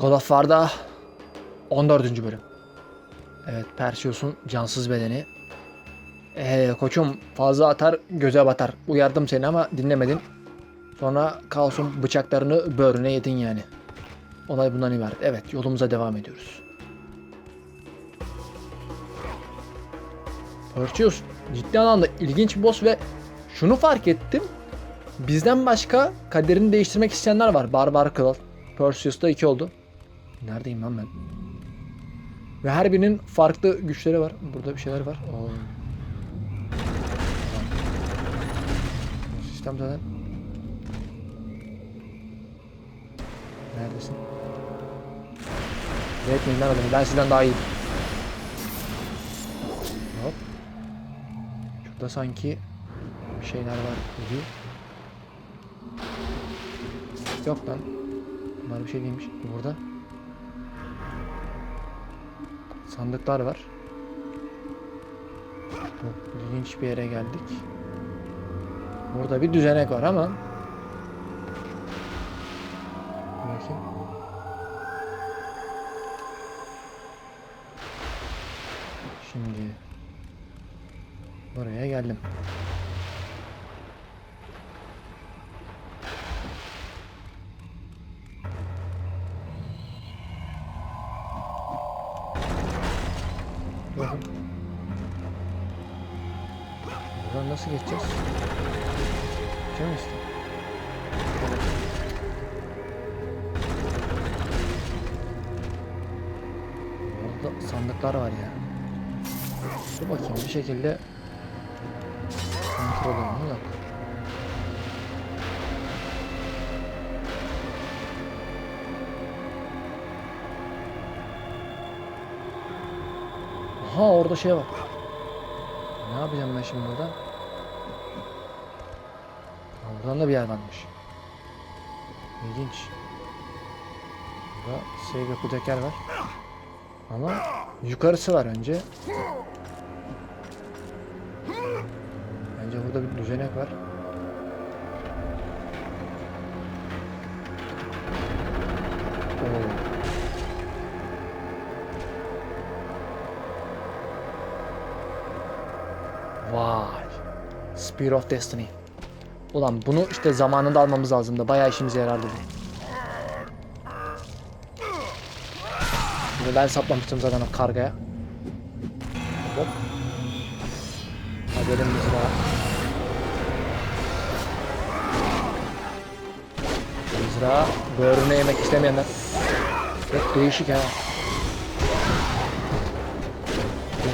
God of War'da 14. bölüm. Evet Perseus'un cansız bedeni. Ee, koçum fazla atar göze batar. Uyardım seni ama dinlemedin. Sonra kaosun bıçaklarını böğrüne yedin yani. Olay bundan ibaret. Evet yolumuza devam ediyoruz. Perseus ciddi anlamda ilginç bir boss ve şunu fark ettim. Bizden başka kaderini değiştirmek isteyenler var. Barbar Kral. Perseus'ta iki oldu. Neredeyim lan ben? Ve her birinin farklı güçleri var. Burada bir şeyler var. Oo. Sistem zaten. Neredesin? Üretmeyin lan adamı. Ben sizden daha iyiyim. Hop. Şurada sanki bir şeyler var gibi. Yok lan. Bunlar bir şey değilmiş. Burada. Sandıklar var. Çok ilginç bir yere geldik. Burada bir düzenek var ama. Bakayım. Şimdi buraya geldim. Sandıklar var ya. Dur bakayım bir şekilde kontrol olmuyor yok. Aha orada şey var. Ne yapacağım ben şimdi burada? Buradan da bir yer varmış. İlginç. Burada save yapacak yer var. Ama yukarısı var önce. Bence burada bir düzenek var. Vay. Spear of Destiny. Ulan bunu işte zamanında almamız lazımdı. Bayağı işimize yarardı bu. Bunu ben saplamıştım zaten o kargaya. Hop. Haberimiz var. Mızrağı böğrüne yemek istemeyenler. Çok değişik ha.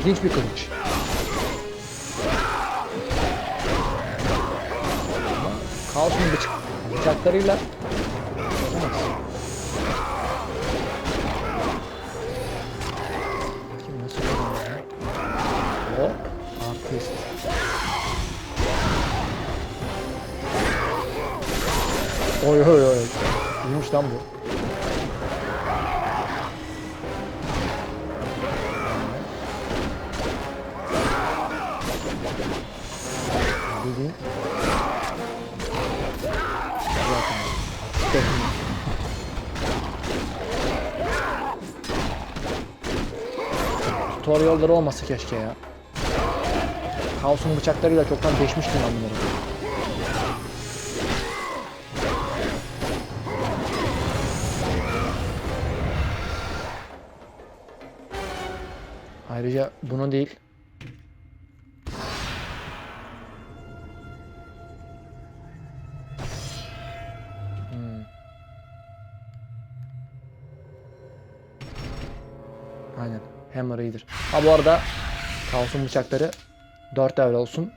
İlginç bir kılıç. Kaosun bıçak, bıçaklarıyla Oy oy oy. İyiymiş lan bu. Teknik. Tutorial'ları olmasa keşke ya. Kaos'un bıçaklarıyla çoktan deşmiştim ben bunları. Ayrıca bunu değil. Hmm. Aynen. Hammer iyidir. Ha bu arada Kaos'un bıçakları 4 level olsun.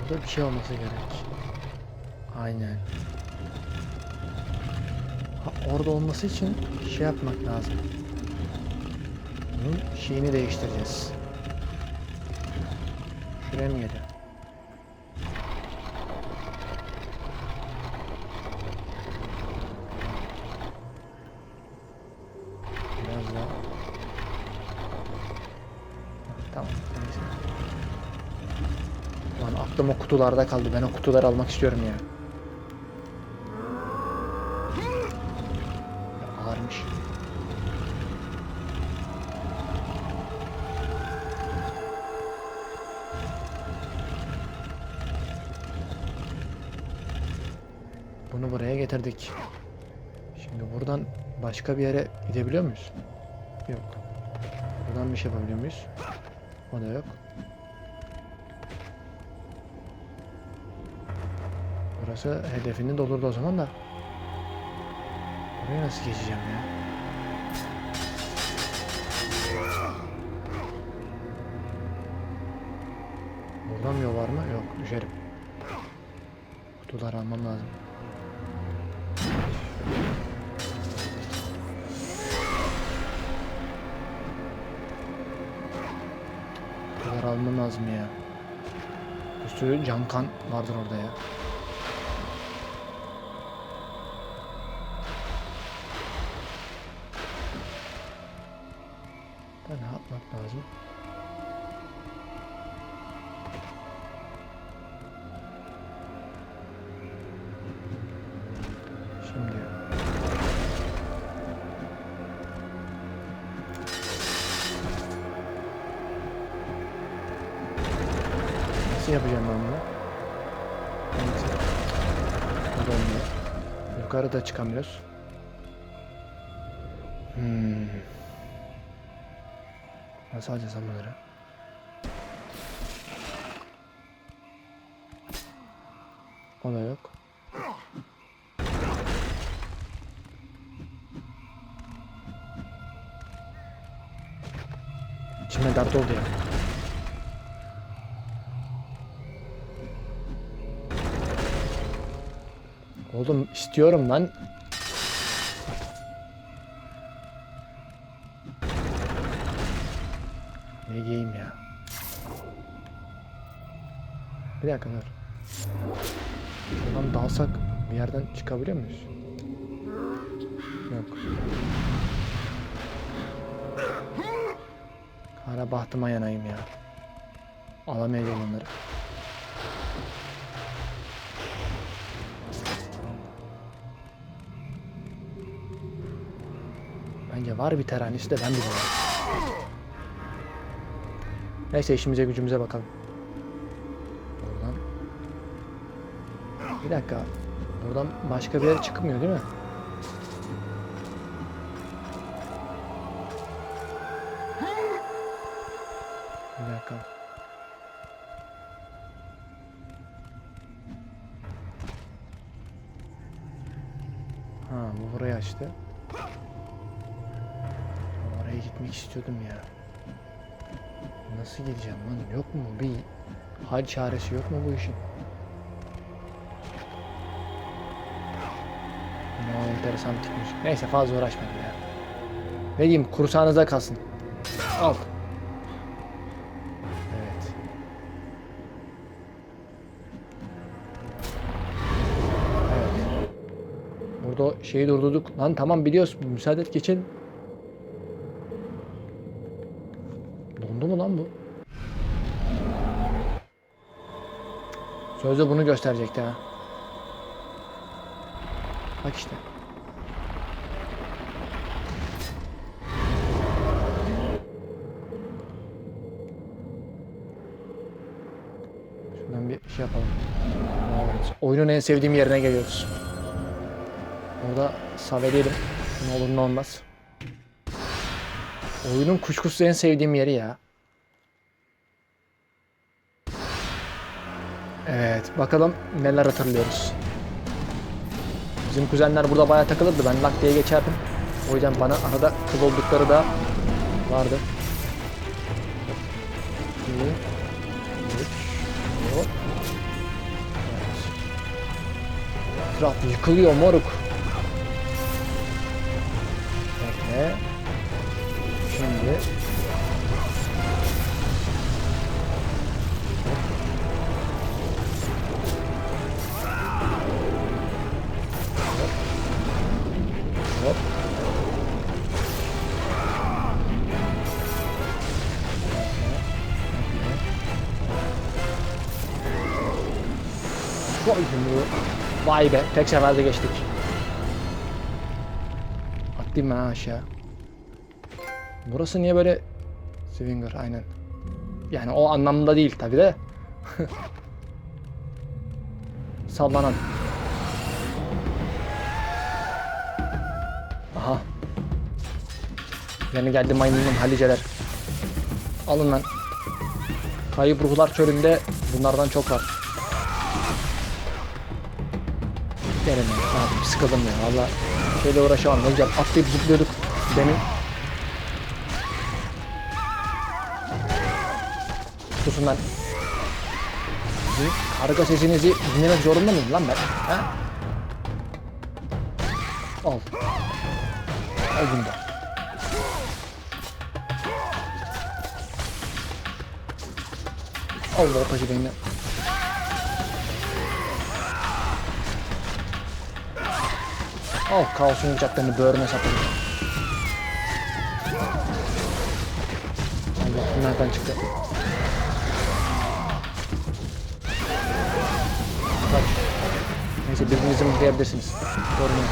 Burada bir şey olması gerek. Aynen. Orada olması için şey yapmak lazım. Bunun şeyini değiştireceğiz. Şuraya mı geliyor? Biraz daha. Tamam. neyse. Lan aklım o kutularda kaldı. Ben o kutuları almak istiyorum ya. ya Bunu buraya getirdik. Şimdi buradan başka bir yere gidebiliyor muyuz? Yok. Buradan bir şey yapabiliyor muyuz? O da yok. Burası hedefini doldurdu o zaman da. Buraya nasıl geçeceğim ya? Kutuları almam lazım ya. Bir sürü can kan vardır orada ya. Nasıl yapacağım ben bunu? Neyse. Olmuyor. Yukarıda çıkamıyoruz. Hmm. Nasıl alacağız bunları? O da yok. İçime dert oldu ya. Oğlum istiyorum lan. Ne giyeyim ya? Bir dakika dur. Şuradan dalsak bir yerden çıkabiliyor muyuz? Yok. Kara bahtıma yanayım ya. Alamayacağım onları. Bence var bir teranisi de ben biliyorum. Neyse işimize gücümüze bakalım. Buradan. Bir dakika. Buradan başka bir yere çıkmıyor değil mi? Oraya gitmek istiyordum ya. Nasıl gideceğim lan? Yok mu bir hal çaresi yok mu bu işin? Ne enteresan tikmiş. Neyse fazla uğraşmayın ya. Ne diyeyim kursağınıza kalsın. Al. Evet. Evet. Burada şeyi durdurduk. Lan tamam biliyoruz. Müsaade et geçelim. Dondu mu lan bu? Sözde bunu gösterecekti ha. Bak işte. Şuradan bir şey yapalım. Evet. Oyunun en sevdiğim yerine geliyoruz. Orada saveleyelim. Ne olur ne olmaz. Oyunun kuşkusuz en sevdiğim yeri ya. Evet bakalım neler hatırlıyoruz. Bizim kuzenler burada bayağı takılırdı. Ben lak diye geçerdim. O yüzden bana arada kız oldukları da vardı. İki, üç, yıkılıyor moruk. Bekle. Yumruğu. Vay be tek seferde geçtik. Atlayayım ben aşağı. Burası niye böyle Swinger aynen. Yani o anlamda değil tabi de. Sallanan. Aha. Yeni geldi maymunun haliceler. Alın lan. Kayıp ruhlar çölünde bunlardan çok var. Lan. Abi sıkıldım ya. Valla şeyle uğraşamam. Ne güzel atlayıp zıplıyorduk. Demin. Susun lan. Karga sesinizi dinlemek zorunda mıyım lan ben? Ha? Al. Al bunu da. Allah ortacı beyni. Al kaosun bıçaklarını böğrüne sapladım. Allah nereden çıktı? Kaç. Neyse birbirinizi mıhlayabilirsiniz. Sorun yok.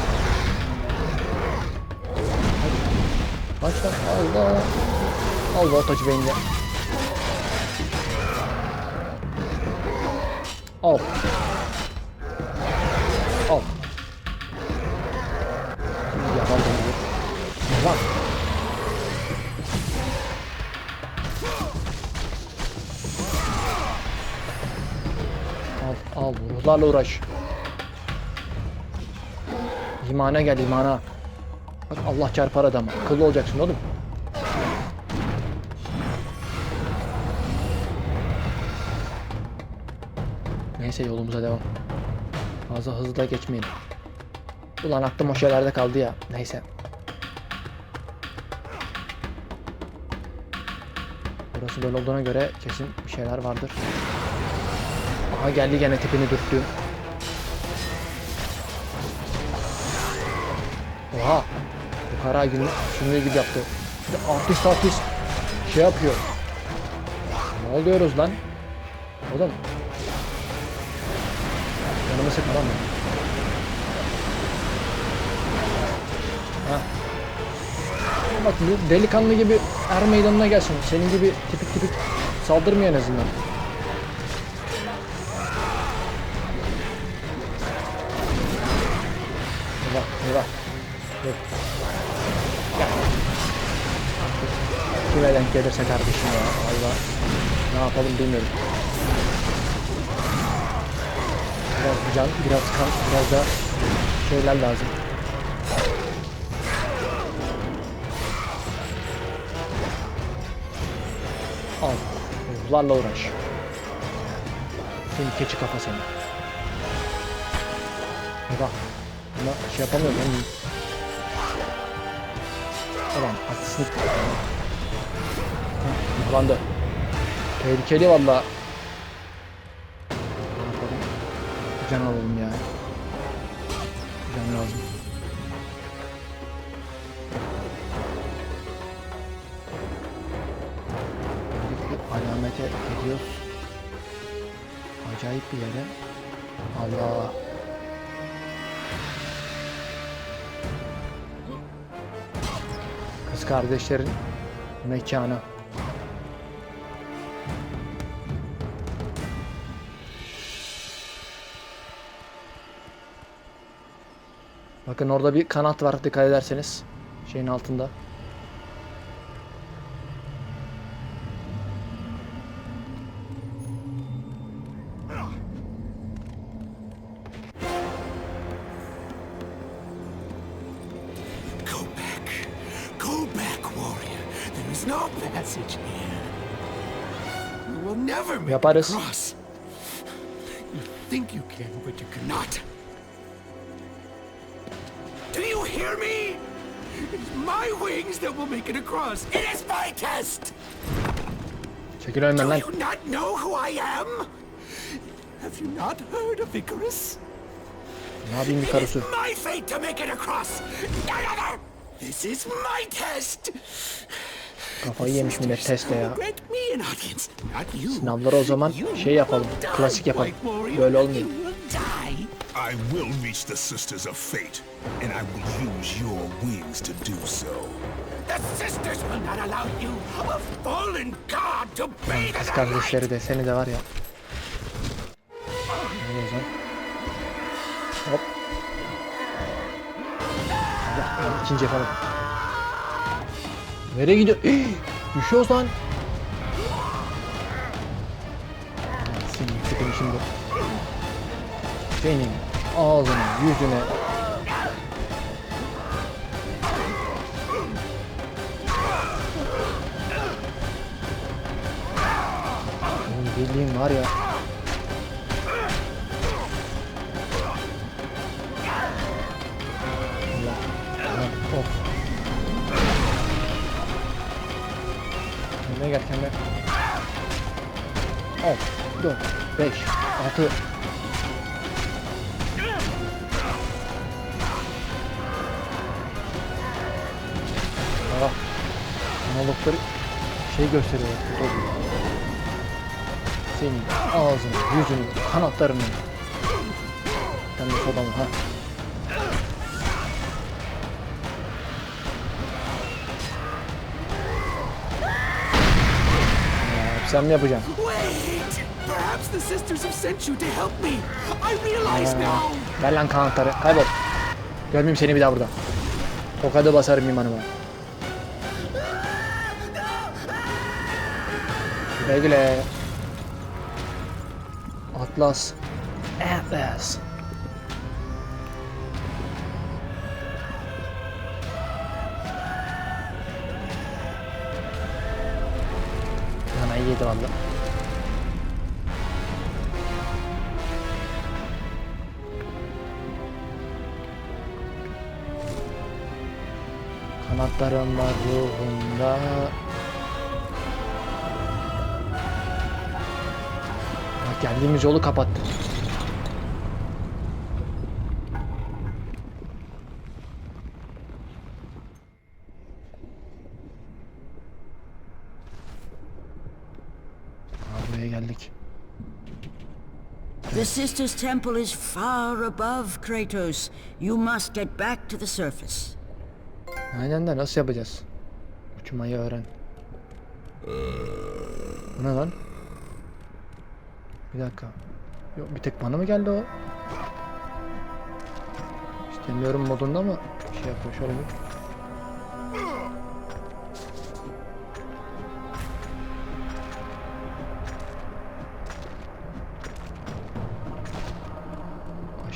Lan Allah. Al voltajı beyinle. Al. Al. Al, ruhlarla uğraş. İmana gel imana. Bak Allah çarpar adamı. Akıllı olacaksın oğlum. Neyse yolumuza devam. Fazla hızlı da geçmeyelim. Ulan aklım o şeylerde kaldı ya. Neyse. Burası böyle olduğuna göre kesin bir şeyler vardır. Aha geldi gene tipini dürttü. Oha. Bu kara gün şimdi gibi yaptı. Artist artist şey yapıyor. Ne oluyoruz lan? Oğlum. Yanımı sıkma lan. Bak delikanlı gibi er meydanına gelsin. Senin gibi tipik tipik saldırmıyor en azından. Eyvah eyvah. Dur. Gel. Kime denk gelirse kardeşim ya. Valla ne yapalım bilmiyorum. Biraz can, biraz kan, biraz da şeyler lazım. Al. Ruhlarla uğraş. Senin keçi kafa seni. Buna şey yapamıyorum. Yani. Tamam. Haklısın. Yıklandı. Tehlikeli valla. Can alalım ya. Can lazım. Alamete gidiyoruz. Acayip bir yere. Allah. Kardeşlerin mekanı. Bakın orada bir kanat var dikkat ederseniz. Şeyin altında. Will never make Yaparız. You think you can, but you cannot. Do you hear me? It is my wings that will make it across. It is my test. Do you not know who I am? Have you not heard of Icarus? It is my fate to make it across. This is my test. Kafayı yemiş millet teste ya. Sınavları o zaman şey yapalım. Klasik yapalım. Böyle olmuyor. I will reach the Sisters of Fate, and I will use your wings to do so. The Sisters will not allow you, a fallen god, to be Kız kardeşleri de seni de var ya. Ne lan? Hop. Ya, ya, ikinci yapalım. Nereye gidiyor? Düşüyoruz lan. Sıkın şimdi. Senin ağzına, yüzüne. Bildiğin var ya. Allah. Allah. Of. Kendine gel kendine. 10, 4, 5, 6. Ah. Monologları şey oluyor. Senin ağzını, yüzünü, kanatlarını. Sen de sodanı ha. Me. I realize Aa, now. Ver lan kanatları. Kaybol. Görmeyeyim seni bir daha burada. Tokadı basarım imanıma. Güle güle. Atlas. Atlas. Yedi valla. Kanatlarım var ruhumda. Geldiğimiz yolu kapattı. Aa, buraya geldik. The Sisters' Temple is far above Kratos. You must get back to the surface. Aynen de nasıl yapacağız? Uçmayı öğren. Bu ne lan? Bir dakika. Yok bir tek bana mı geldi o? İstemiyorum modunda mı? Şey yapıyor şöyle bir.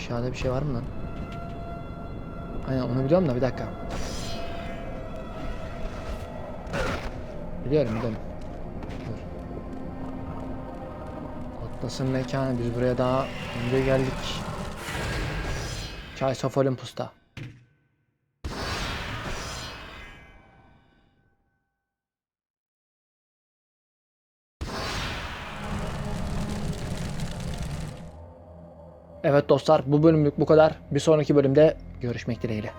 Aşağıda bir şey var mı lan? Aynen onu biliyorum da bir dakika. Biliyorum biliyorum. Dur. Atlas'ın mekanı biz buraya daha önce geldik. Çay Sof Olympus'ta. Evet dostlar bu bölümlük bu kadar. Bir sonraki bölümde görüşmek dileğiyle.